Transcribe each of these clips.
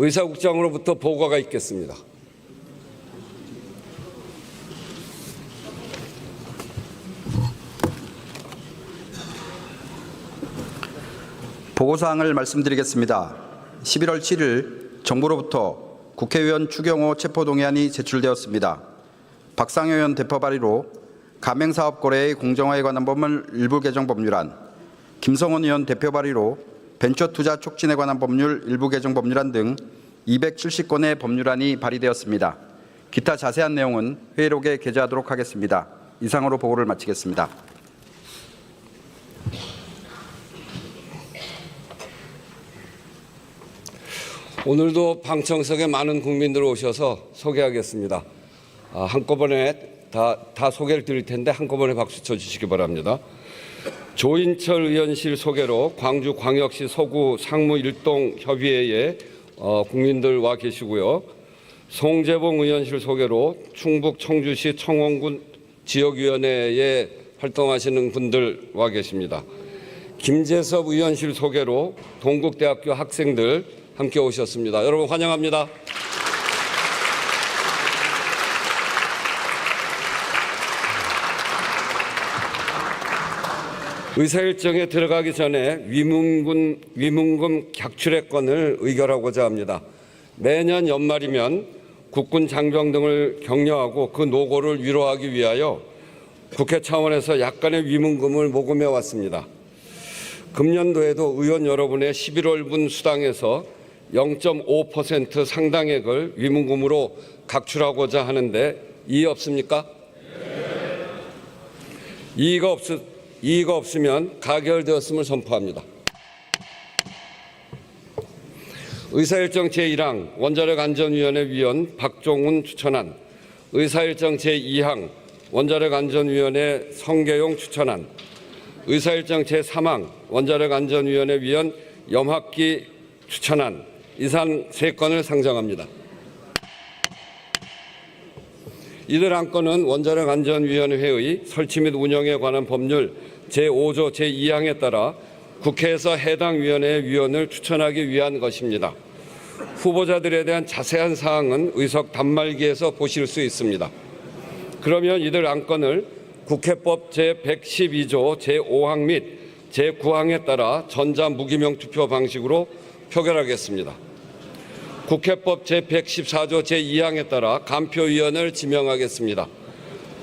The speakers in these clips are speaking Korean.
의사국장으로부터 보고가 있겠습니다. 보고사항을 말씀드리겠습니다. 11월 7일 정부로부터 국회의원 추경호 체포동의안이 제출되었습니다. 박상현 의원 대표 발의로 가맹사업 거래의 공정화에 관한 법률 일부 개정 법률안, 김성원 의원 대표 발의로 벤처 투자 촉진에 관한 법률 일부 개정 법률안 등 270건의 법률안이 발의되었습니다. 기타 자세한 내용은 회의록에 게재하도록 하겠습니다. 이상으로 보고를 마치겠습니다. 오늘도 방청석에 많은 국민들 오셔서 소개하겠습니다. 아, 한꺼번에 다, 다 소개를 드릴 텐데 한꺼번에 박수 쳐주시기 바랍니다. 조인철 의원실 소개로 광주 광역시 서구 상무 일동 협의회에 어, 국민들 와 계시고요. 송재봉 의원실 소개로 충북 청주시 청원군 지역위원회에 활동하시는 분들 와 계십니다. 김재섭 의원실 소개로 동국대학교 학생들 함께 오셨습니다. 여러분 환영합니다. 의사 일정에 들어가기 전에 위문군 위문금 객출액권을 의결하고자 합니다. 매년 연말이면 국군 장병 등을 격려하고 그 노고를 위로하기 위하여 국회 차원에서 약간의 위문금을 모금해 왔습니다. 금년도에도 의원 여러분의 11월분 수당에서 0.5% 상당액을 위문금으로 각출하고자 하는데 이의 없습니까? 이의가 없 이의가 없으면 가결되었음을 선포합니다. 의사일정 제1항 원자력 안전위원회 위원 박종훈 추천안 의사일정 제2항 원자력 안전위원회 성계용 추천안 의사일정 제3항 원자력 안전위원회 위원 염학기 추천안 이상 세 건을 상정합니다. 이들 안건은 원자력 안전위원회의 설치 및 운영에 관한 법률 제5조 제2항에 따라 국회에서 해당 위원회 위원을 추천하기 위한 것입니다. 후보자들에 대한 자세한 사항은 의석 단말기에서 보실 수 있습니다. 그러면 이들 안건을 국회법 제112조 제5항 및 제9항에 따라 전자 무기명 투표 방식으로 표결하겠습니다. 국회법 제114조 제2항에 따라 간표위원을 지명하겠습니다.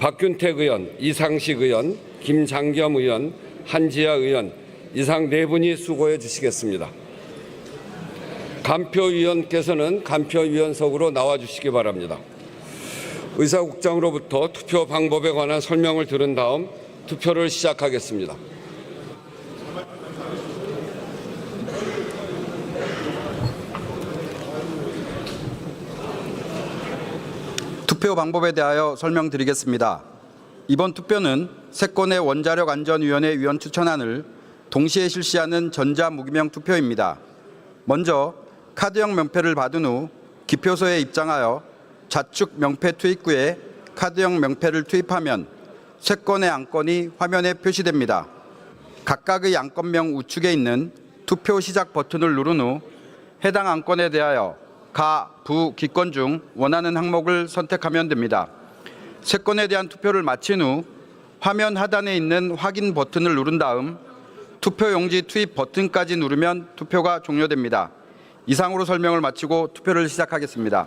박균택 의원, 이상식 의원, 김장겸 의원, 한지아 의원 이상 네 분이 수고해 주시겠습니다. 간표위원께서는 간표위원석으로 나와 주시기 바랍니다. 의사국장으로부터 투표 방법에 관한 설명을 들은 다음 투표를 시작하겠습니다. 투표 방법에 대하여 설명드리겠습니다. 이번 투표는 세 건의 원자력 안전위원회 위원 추천안을 동시에 실시하는 전자무기명 투표입니다. 먼저 카드형 명패를 받은 후 기표소에 입장하여 좌측 명패 투입구에 카드형 명패를 투입하면 세 건의 안건이 화면에 표시됩니다. 각각의 안건명 우측에 있는 투표 시작 버튼을 누른 후 해당 안건에 대하여 가, 부, 기권 중 원하는 항목을 선택하면 됩니다. 세 건에 대한 투표를 마친 후 화면 하단에 있는 확인 버튼을 누른 다음 투표용지 투입 버튼까지 누르면 투표가 종료됩니다. 이상으로 설명을 마치고 투표를 시작하겠습니다.